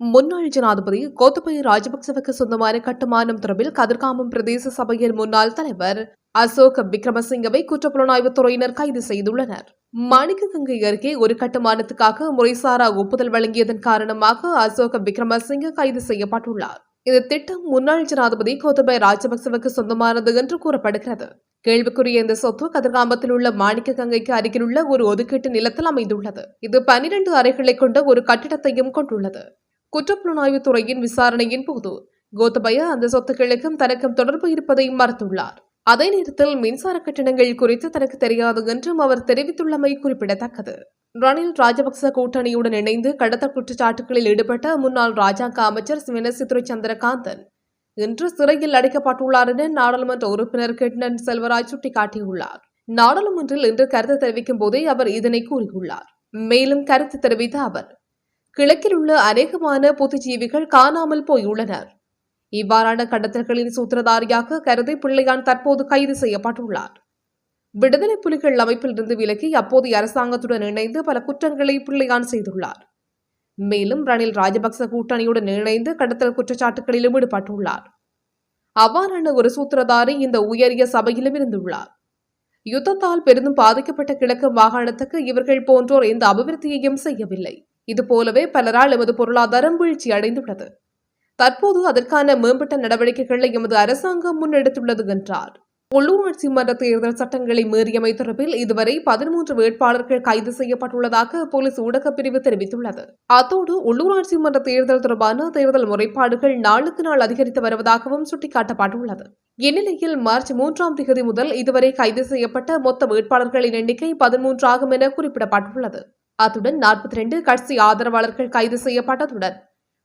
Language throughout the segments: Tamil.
முன்னாள் ஜனாதிபதி கோத்தபய ராஜபக்சவுக்கு சொந்தமான கட்டுமானம் தொடர்பில் கதிர்காமம் பிரதேச சபையின் முன்னாள் தலைவர் அசோக் விக்ரமசிங்கவை குற்றப்புலனாய்வு துறையினர் கைது செய்துள்ளனர். மாணிக்ககங்கை அருகே ஒரு கட்டுமானத்துக்காக முறைசாரா ஒப்புதல் வழங்கியதன் காரணமாக அசோக் விக்ரமசிங்க கைது செய்யப்பட்டுள்ளார். இந்த திட்டம் முன்னாள் ஜனாதிபதி கோத்தபய ராஜபக்சவுக்கு சொந்தமானது என்று கூறப்படுகிறது. கேள்விக்குரிய இந்த சொத்து கதிர்காமத்தில் உள்ள மாணிக்க கங்கைக்கு அருகிலுள்ள ஒரு ஒதுக்கீட்டு நிலத்தில் அமைந்துள்ளது. இது பனிரெண்டு அறைகளை கொண்ட ஒரு கட்டிடத்தையும் கொண்டுள்ளது. குற்றப்புலனாய்வு துறையின் விசாரணையின் போது கோத்தபய அந்த சொத்துக்களுக்கும் தனக்கும் தொடர்பு இருப்பதை மறுத்துள்ளார். அதே நேரத்தில் மின்சார கட்டணங்கள் குறித்து தனக்கு தெரியாது என்றும் அவர் தெரிவித்துள்ளமை குறிப்பிடத்தக்கது. ரணில் ராஜபக்ச கூட்டணியுடன் இணைந்து கடத்த குற்றச்சாட்டுகளில் ஈடுபட்ட முன்னாள் ராஜாங்க அமைச்சர் வினசித்துறை சந்திரகாந்தன் இன்று சிறையில் அடைக்கப்பட்டுள்ளார் என நாடாளுமன்ற உறுப்பினர் கிட்னன் செல்வராஜ் சுட்டிக்காட்டியுள்ளார். நாடாளுமன்றில் இன்று கருத்து தெரிவிக்கும் போதே அவர் இதனை கூறியுள்ளார். மேலும் கருத்து தெரிவித்த அவர் கிழக்கில் உள்ள அநேகமான புத்திஜீவிகள் காணாமல் போயுள்ளனர். இவ்வாறான கடத்தல்களின் சூத்திரதாரியாக கருதி பிள்ளையான் தற்போது கைது செய்யப்பட்டுள்ளார். விடுதலை புலிகள் அமைப்பில் இருந்து விலகி அப்போதைய அரசாங்கத்துடன் இணைந்து பல குற்றங்களை பிள்ளையான் செய்துள்ளார். மேலும் ரணில் ராஜபக்ச கூட்டணியுடன் இணைந்து கடத்தல் குற்றச்சாட்டுகளிலும் ஈடுபட்டுள்ளார். அவ்வாறான ஒரு சூத்திரதாரி இந்த உயரிய சபையிலும் இருந்துள்ளார். யுத்தத்தால் பெரிதும் பாதிக்கப்பட்ட கிழக்கு மாகாணத்துக்கு இவர்கள் போன்றோர் எந்த அபிவிருத்தியையும் செய்யவில்லை. இதுபோலவே பலரால் எமது பொருளாதாரம் வீழ்ச்சி அடைந்துள்ளது. தற்போது அதற்கான மேம்பட்ட நடவடிக்கைகளை எமது அரசாங்கம் முன்னெடுத்துள்ளது என்றார். உள்ளூராட்சி மன்ற தேர்தல் சட்டங்களை மீறியமை தொடர்பில் இதுவரை பதிமூன்று வேட்பாளர்கள் கைது செய்யப்பட்டுள்ளதாக போலீஸ் ஊடகப் பிரிவு தெரிவித்துள்ளது. அத்தோடு உள்ளூராட்சி மன்ற தேர்தல் தொடர்பான தேர்தல் முறைப்பாடுகள் நாளுக்கு நாள் அதிகரித்து வருவதாகவும் சுட்டிக்காட்டப்பட்டுள்ளது. இந்நிலையில் மார்ச் மூன்றாம் தேதி முதல் இதுவரை கைது செய்யப்பட்ட மொத்த வேட்பாளர்களின் எண்ணிக்கை பதிமூன்று ஆகும் என குறிப்பிடப்பட்டுள்ளது. அத்துடன் நாற்பத்தி ரெண்டு கட்சி ஆதரவாளர்கள் கைது செய்யப்பட்டதுடன்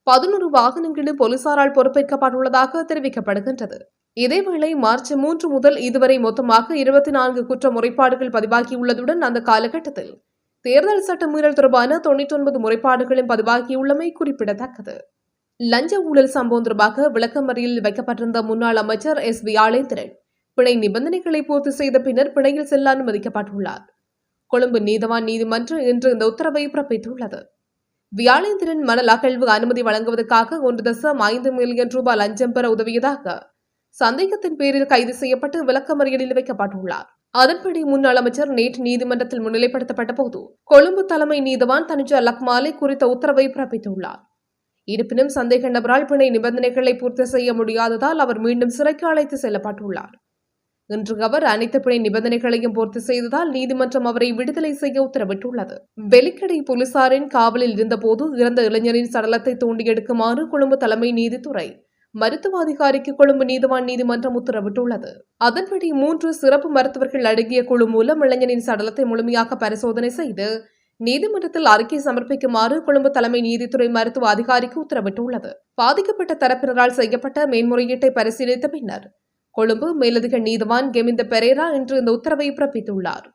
பதினோரு வாகனங்களும் போலீசாரால் பொறுப்பேற்கப்பட்டுள்ளதாக தெரிவிக்கப்படுகின்றது. இதேவேளை மார்ச் மூன்று முதல் இதுவரை மொத்தமாக இருபத்தி நான்கு குற்ற முறைப்பாடுகள் பதிவாகியுள்ளதுடன் அந்த காலகட்டத்தில் தேர்தல் சட்ட மீறல் தொடர்பான தொன்னூற்றி ஒன்பது முறைப்பாடுகளும் பதிவாகியுள்ளமை குறிப்பிடத்தக்கது. லஞ்ச ஊழல் சம்பவம் தொடர்பாக விளக்கமறியலில் வைக்கப்பட்டிருந்த முன்னாள் அமைச்சர் எஸ். வி. வியாளேந்திரன் பிணை நிபந்தனைகளை பூர்த்தி செய்த பின்னர் பிணையில் செல்ல அனுமதிக்கப்பட்டுள்ளார். கொழும்பு நீதவான் நீதிமன்றம் இன்று இந்த உத்தரவை பிறப்பித்துள்ளது. வியாழேந்திரன் மணல் அகழ்வு அனுமதி வழங்குவதற்காக ஒன்று தசம் ஐந்து மில்லியன் ரூபாய் லஞ்சம் பெற உதவியதாக சந்தேகத்தின் பேரில் கைது செய்யப்பட்டு விளக்கமறியலில் வைக்கப்பட்டுள்ளார். அதன்படி முன்னாள் அமைச்சர் நேற்று நீதிமன்றத்தில் முன்னிலைப்படுத்தப்பட்ட போது கொழும்பு தலைமை நீதவான் தனுஜா லக்மாலே குறித்த உத்தரவை பிறப்பித்துள்ளார். இருப்பினும் சந்தேக நபரால் பிணை நிபந்தனைகளை பூர்த்தி செய்ய முடியாததால் அவர் மீண்டும் சிறைக்கு அழைத்து செல்லப்பட்டுள்ளார். இன்று அவர் அனைத்து பிணை நிபந்தனைகளையும் பூர்த்தி செய்ததால் நீதிமன்றம் அவரை விடுதலை செய்ய உத்தரவிட்டுள்ளது. வெலிக்கடை போலீசாரின் காவலில் இருந்தபோது இறந்த இளைஞரின் சடலத்தை தோண்டி எடுக்குமாறு கொழும்பு தலைமை நீதித்துறை மருத்துவ அதிகாரிக்கு கொழும்பு நீதிவான் நீதிமன்றம் உத்தரவிட்டுள்ளது. அதன்படி மூன்று சிறப்பு மருத்துவர்கள் அடங்கிய குழு மூலம் இளைஞனின் சடலத்தை முழுமையாக பரிசோதனை செய்து நீதிமன்றத்தில் அறிக்கை சமர்ப்பிக்குமாறு கொழும்பு தலைமை நீதித்துறை மருத்துவ அதிகாரிக்கு உத்தரவிட்டுள்ளது. பாதிக்கப்பட்ட தரப்பினரால் செய்யப்பட்ட மேன்முறையீட்டை பரிசீலித்த பின்னர் கொழும்பு மேலதிக நீதிவான் கெமிந்த பெரேரா இன்று இந்த உத்தரவை பிறப்பித்துள்ளார்.